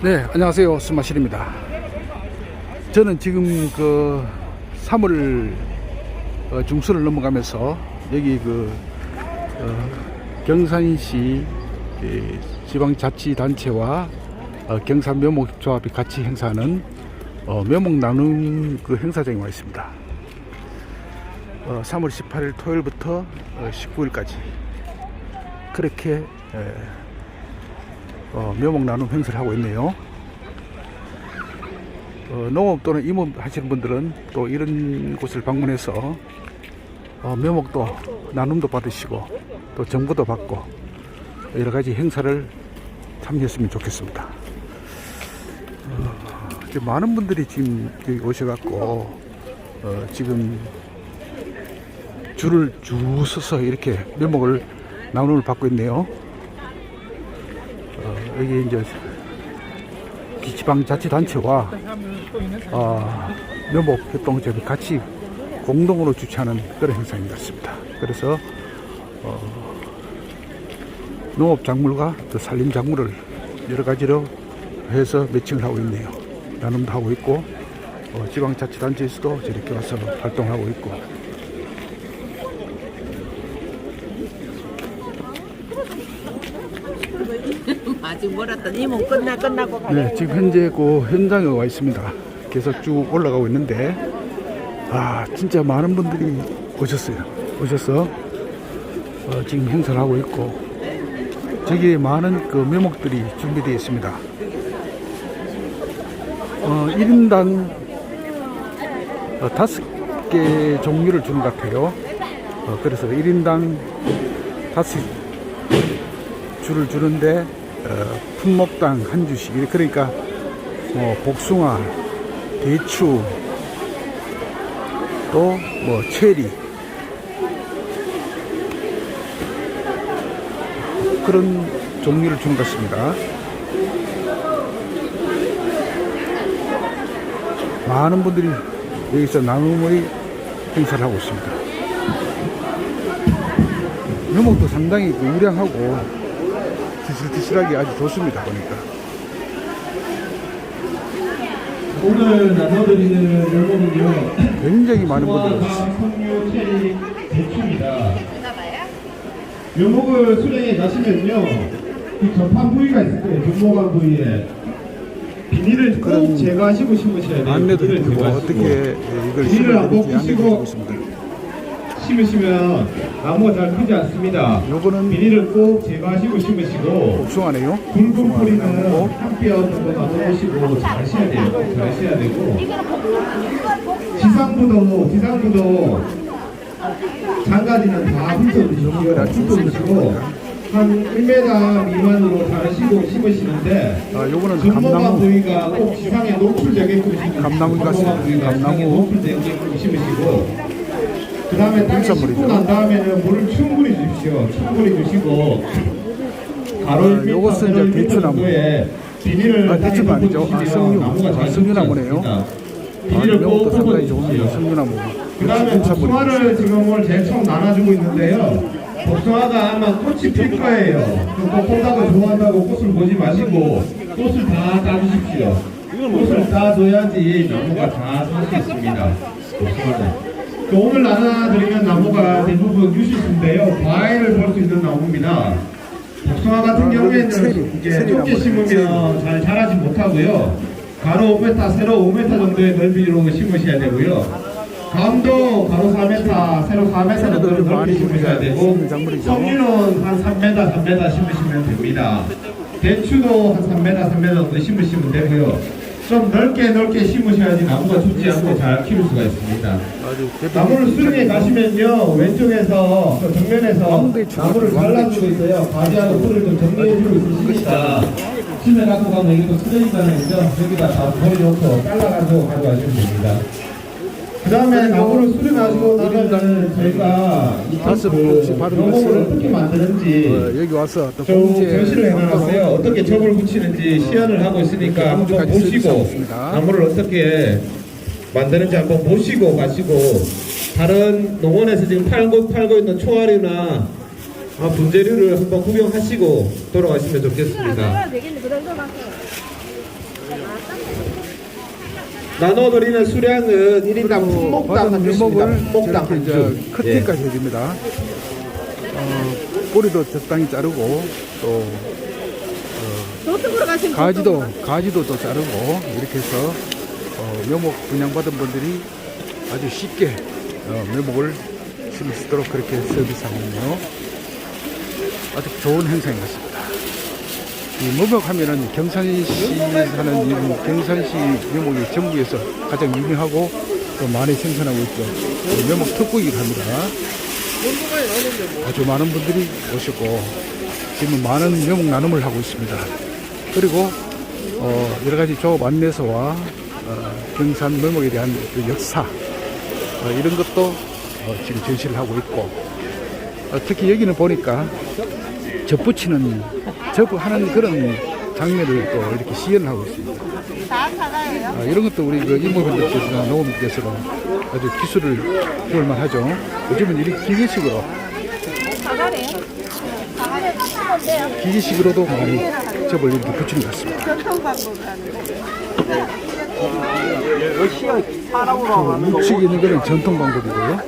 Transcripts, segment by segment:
네, 안녕하세요. 스마실입니다. 저는 지금 그 3월 어, 중순을 넘어가면서 여기 그 어, 경산시 이 지방자치단체와 어, 경산 묘목조합이 같이 행사하는 어, 묘목 나눔 그 행사장에 와 있습니다. 어, 3월 18일 토요일부터 어, 19일까지 그렇게 에, 어, 묘목 나눔 행사를 하고 있네요. 어, 농업 또는 임업 하시는 분들은 또 이런 곳을 방문해서 어, 묘목도 나눔도 받으시고 또 정보도 받고 여러 가지 행사를 참여했으면 좋겠습니다. 어, 많은 분들이 지금 오셔갖고 어, 지금 줄을 쭉 서서 이렇게 묘목을 나눔을 받고 있네요. 어, 여기 이제 지방자치단체와 어, 묘목협동조합이 같이 공동으로 주최하는 그런 행사인 것 같습니다. 그래서 어, 농업작물과 또 산림작물을 여러 가지로 해서 매칭을 하고 있네요. 나눔도 하고 있고 어, 지방자치단체에서도 저렇게 와서 활동하고 있고 아직 멀었더니 뭐 끝나 끝나고 가네. 네, 지금 현재 그 현장에 와 있습니다. 계속 쭉 올라가고 있는데, 아, 진짜 많은 분들이 오셨어요. 오셔서, 어, 지금 행사를 하고 있고, 저기에 많은 그 묘목들이 준비되어 있습니다. 어, 1인당 어, 다섯 개 종류를 주는 것 같아요. 어, 그래서 1인당 다섯 줄을 주는데 어, 품목당 한 주씩 그러니까 뭐 복숭아, 대추, 또 뭐 체리 그런 종류를 주는 것 같습니다. 많은 분들이 여기서 나눔의 행사를 하고 있습니다. 묘목도 상당히 그 우량하고 드실드실하게 아주 좋습니다 보니까 오늘 나눠드리는 묘목은요. 굉장히 많은 분들이 오셨어요. 소화과 석류 체리 대추입니다. 묘목을 수령해 가시면요. 그 전판 부위가 있을 거예요. 전모관 부위에 비닐을 꼭 제거하시고 심으셔야 돼요. 안내도 제거하시고. 어떻게 이걸 비닐을 안 벗기시고. 심으시면 나무가 잘 크지 않습니다. 요거는 비닐을 꼭 제거하시고 심으시고 복숭아네요. 굵은 뿌리는 나무고 한뼘 정도 놔두시고 잘 쉬어야 돼요. 잘 쉬어야 되고 지상부도 지상부도 장가지는 다 훑어주시고 훑어주시고 한 1m 미만으로 자르시고 심으시는데 아, 요거는 감나무 부위가 꼭 지상에 노출되게끔 심으시고 감나무 부위가 지상에 감나무. 노출되게끔 심으시고 그 다음에 땅에. 심고 난 다음에는 물을 충분히 주십시오. 충분히 주시고 가로 아, 1m, 요것은 세로 이제 1m 대추나무. 정도의 비닐을 아, 대추가 땅에 아니죠. 아. 나무가 아. 덮어집니다. 아, 비닐을 꼭 묘목도 상당히 좋은 덮어주십시오. 석류나무 그 다음에 복숭아를 지금 오늘 처음 나눠주고 있는데요. 복숭아가 아마 꽃이 필 거예요. 그 꽃보다도 좋아한다고 꽃을 보지 마시고 꽃을 다 따주십시오. 꽃을 따줘야지 나무가 다 살 수 있습니다. 복숭아는. 그 오늘 나눠드리는 나무가 대부분 유시수인데요. 과일을 볼 수 있는 나무입니다. 복숭아 같은 아, 경우에는 체리, 이제 체리 좁게 심으면 잘 자라지 못하고요. 가로 5m, 세로 5m 정도의 넓이로 심으셔야 되고요. 감도 가로 4m, 세로 4m 정도로 좀 넓게 심으셔야 되고. 석류는 한 3m, 3m 심으시면 됩니다. 대추도 한 3m, 3m 정도 심으시면 되고요. 좀 넓게 넓게 심으셔야지 나무가 죽지 않고 잘 키울 수가 있습니다. 나무를 수령해 대표적인 가시면요 왼쪽에서 그 정면에서 나무를 잘라주고 있어요 가지하고 풀을 좀 정리해주고 있으시니까 집에 갖고 가면 이것도 쓰레기잖아요? 여기다 다 버려놓고 잘라가지고 가져가시면 됩니다 그 다음에 나무를 수령하시고 나면은 저희가 다섯 그 것을 어떻게 만드는지 어, 여기 와서 또 전시를 해놨어요. 어떻게 접을 붙이는지 시연을 하고 있으니까 한번 보시고. 나무를 어떻게 만드는지 한번 보시고 가시고 다른 농원에서 지금 팔고 팔고 있는 초화류나 아, 분재류를 한번 구경하시고 돌아가시면 좋겠습니다. 되겠네 그런 거 같아. 나눠드리는 수량은 1인당 품목당 한 주입니다. 묘목을 품목당 한 주. 예. 커팅까지 해줍니다. 어, 뿌리도 적당히 자르고 또 가시면 가지도 가지도 또 자르고 이렇게 해서 어, 묘목 분양받은 분들이 아주 쉽게 어, 묘목을 심을 수 있도록 그렇게 서비스하면요 아주 좋은 행사인 것 같습니다. 이 묘목하면은 경산시 하는 이 경산시 묘목이 전국에서 가장 유명하고 또 많이 생산하고 있죠. 이 묘목 특구이기도 합니다. 아주 많은 분들이 오시고 지금 많은 묘목 나눔을 하고 있습니다. 그리고 어, 여러 가지 조업 안내서와 어, 경산 묘목에 대한 그 역사 어, 이런 것도 어, 지금 전시를 하고 있고 어, 특히 여기는 보니까 접붙이는 접하는 그런 장면을 또 이렇게 시연을 하고 있습니다. 아, 이런 것도 우리 그 이모분들께서나 농업인께서는 아주 기술을 배울만 하죠. 요즘은 이렇게 기계식으로 기계식으로도 많이 접을 이렇게 붙이는 것 같습니다. 묵식이 있는 거는 전통 방법이고요.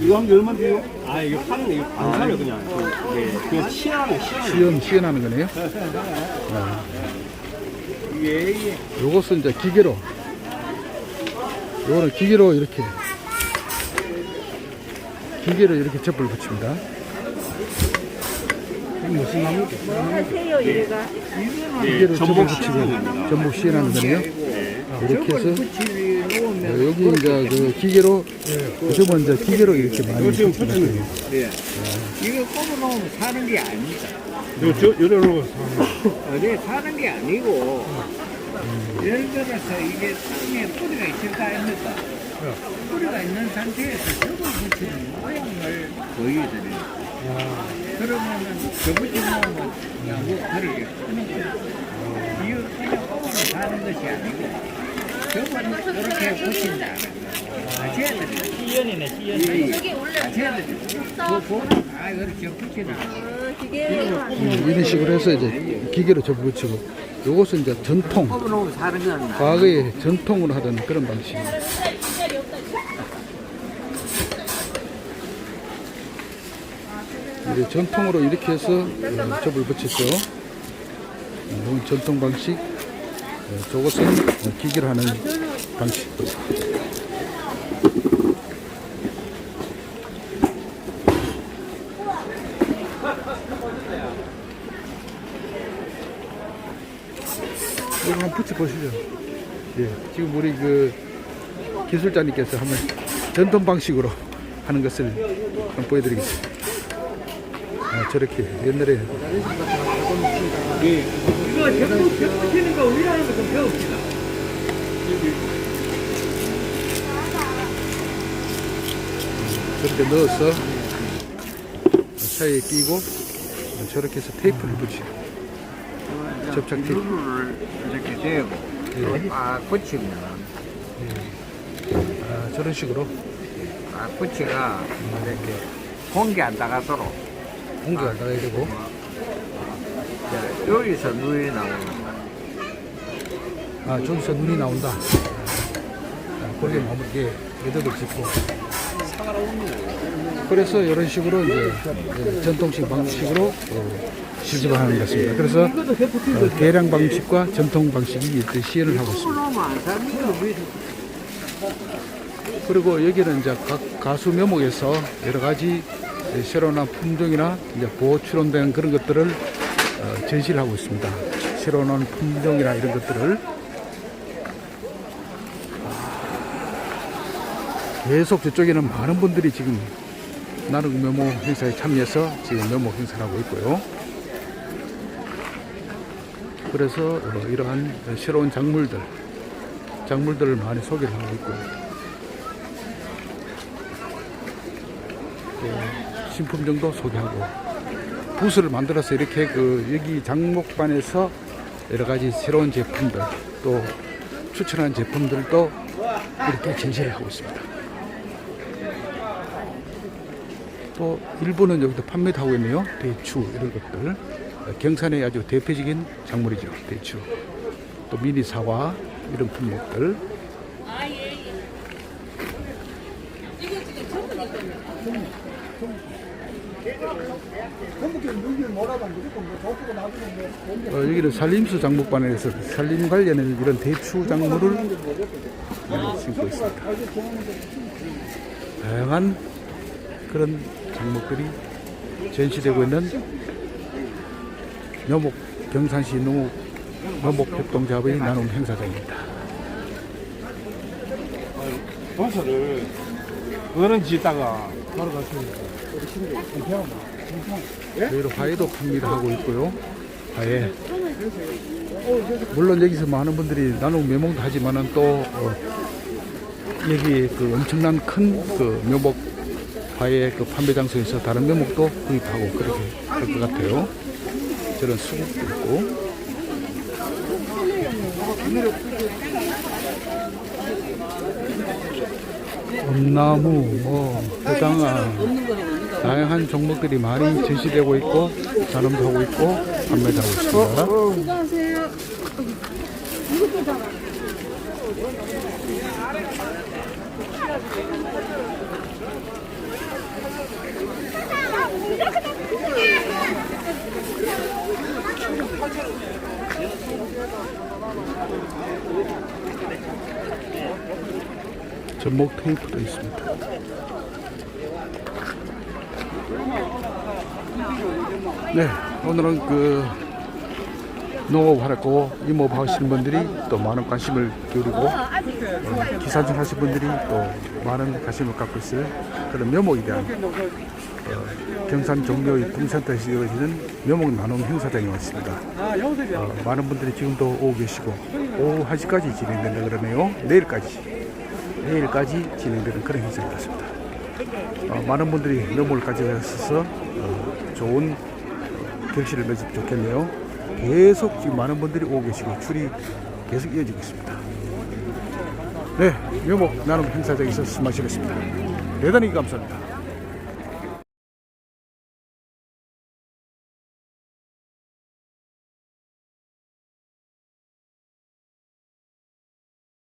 이거 한게 얼마인데요? 아 이거 파는 거 이거 안 사요 그냥 그, 네, 그냥 시연하는 시연 시연, 시연하는 거네요. 이게 요것은 이제 기계로. 요거는 기계로 이렇게. 기계로 이렇게 접을 붙입니다. 무슨 나무죠? 기계로 접을 전복 붙이고. 전복 시연하는 거네요. 이렇게 해서 어, 여기 이제 그 기계로 요즘은 이제 기계로 이렇게 많이 지금 붙이는 붙이는 거예요. 예. 이거 꼽아놓으면 사는 게 아니다. 이거 저 요래로 어디 사는 게 아니고, 예를 들어서 이게 땅에 뿌리가 있을까 아닙니까? 뿌리가 있는 상태에서 저걸 붙이는 모양을 보여드려요. 그러면은 저 붙여놓으면 나무 그렇게 크는 거예요. 이거 그냥 꼽아놓으면 사는 것이 아니고, 이렇게. 음, 이런 식으로 해서 이제 기계로 접을 붙이고 요것은 이제 전통 과거에 전통으로 하던 그런 방식입니다. 이제 전통으로 이렇게 해서 어, 접을 붙였죠. 어, 이건 전통 방식, 어, 저것은 어, 기계로 하는 방식. 이거 한번 붙여 보시죠. 예, 지금 우리 그 기술자님께서 한번 전통 방식으로 하는 것을 한번 보여드리겠습니다. 아, 저렇게 옛날에 이거 전부 붙이는 거 우리라는 거좀 배웁시다. 저렇게 넣어서 사이에 끼고 저렇게 해서 테이프를 붙이고 접착 테이프. 이렇게 대고 아 붙이면 아, 저런 식으로 아 붙이가 이렇게 공기 안 나가도록 공기가 나가야 되고 자, 여기서 눈이 나오는. 아 저기서 눈이 나온다. 아, 거기에 마무리 매듭을 짓고. 그래서 이런 식으로 이제 예, 전통식 방식으로 어, 시집을 하는 것 같습니다. 그래서 어, 대량 방식과 전통 방식이 이렇게 시연을 하고 있습니다. 그리고 여기는 이제 각 가수 묘목에서 여러 가지 새로운 품종이나 이제 보호 출원된 그런 것들을 어, 전시를 하고 있습니다. 새로운 품종이나 이런 것들을 계속 저쪽에는 많은 분들이 지금 나는 묘목 행사에 참여해서 지금 묘목 행사를 하고 있고요. 그래서 어, 이러한 새로운 작물들, 작물들을 많이 소개를 하고 있고요. 또 신품종도 소개하고 부스를 만들어서 이렇게 그 여기 장목반에서 여러 가지 새로운 제품들 또 추천한 제품들도 이렇게 전시를 하고 있습니다. 또 일부는 여기도 판매도 하고 있네요. 대추 이런 것들. 경산의 아주 대표적인 작물이죠. 대추. 또 미니 사과 이런 품목들. 어, 여기는 산림수 장목반에서 산림 관련된 이런 대추 작물을 네, 심고 있습니다. 다양한 그런 작목들이 전시되고 있는 묘목 경산시 농업 묘목협동조합의 나눔 행사장입니다. 버섯을 그거는 짓다가 바로 가시면 저희로 화해도 판매를 하고 있고요. 화해. 물론 여기서 많은 분들이 나눔 묘목도 하지만은 또 어, 여기 그 엄청난 큰 그 묘목 화해 그 판매 장소에서 다른 묘목도 구입하고 그렇게 할 것 같아요. 저런 수국도 있고. 엄나무, 뭐, 해당아, 다양한 종목들이 많이 전시되고 있고, 자nom도 하고 있고, 판매도 하고 있습니다. 전목 테이프도 있습니다. 네, 오늘은 그 농업하고 임업 하시는 분들이 또 많은 관심을 기울이고 어, 기사진 하시는 분들이 또 많은 관심을 갖고 있을 그런 묘목에 대한 어, 경산 종묘의 동센터에서 이루어지는 묘목 나눔 행사장에 왔습니다. 어, 많은 분들이 지금도 오고 계시고 오후 1시까지 진행된다 그러네요. 내일까지 내일까지 진행되는 그런 행사인 것 같습니다. 어, 많은 분들이 묘목을 가져가셔서 어, 좋은 어, 결실을 맺으면 좋겠네요. 계속 지금 많은 분들이 오고 계시고 줄이 계속 이어지고 있습니다. 네, 묘목 나눔 행사장에서 수마시겠습니다. 대단히 감사합니다.